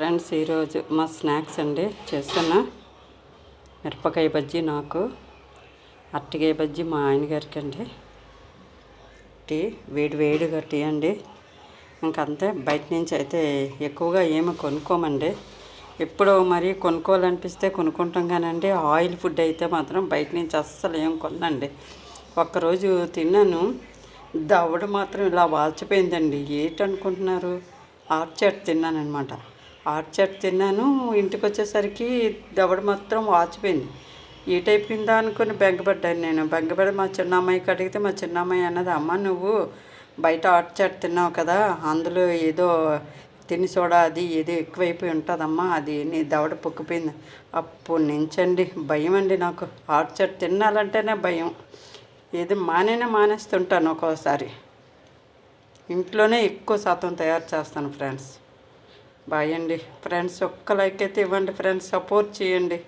Friends ఈరోజు మా snacks అండి. చేస్తున్న. మిరపకాయ బజ్జీ నాకు. అరటికాయ బజ్జీ మా ఆయన గారికి అండి. టీ వేడి వేడిగా టీ అండి. ఇంకంతే బయట నుంచి అయితే ఎక్కువగా ఏమి కొనుక్కోమండి. ఎప్పుడో మరి కొనుక్కోవాలనిపిస్తే కొనుక్కుంటాం కానండి. ఆయిల్ ఫుడ్ అయితే మాత్రం బయట నుంచి అస్సలు ఏం కొనండి ఒక్కరోజు తిన్నాను. దవడ మాత్రం ఇలా వాల్చిపోయిందండి. ఏంటనుకుంటున్నారు? తిన్నాను తిన్నానమాట ఆర్చట్ తిన్నాను. ఇంటికి వచ్చేసరికి దవడ మాత్రం వాచిపోయింది. ఏటైపోయిందా అనుకుని బెంగపడ్డాను నేను. బెంగపడి మా చిన్న అమ్మాయికి అడిగితే మా చిన్న అమ్మాయి అన్నది అమ్మ నువ్వు బయట ఆర్చట్ తిన్నావు కదా అందులో ఏదో తిని సోడా అది ఏదో ఎక్కువైపోయి ఉంటుందమ్మా అది నీ దవడ పొక్కిపోయింది. అప్పుడు నుంచండి భయం అండి నాకు. ఆర్చట్ తినాలంటేనే భయం. ఏది మానేనే మానేస్తుంటాను ఒక్కోసారి. ఇంట్లోనే ఎక్కువ శాతం తయారు చేస్తాను ఫ్రెండ్స్. బాయ్ అండి. ఫ్రెండ్స్ ఒక్క లైక్ అయితే ఇవ్వండి. ఫ్రెండ్స్ సపోర్ట్ చేయండి.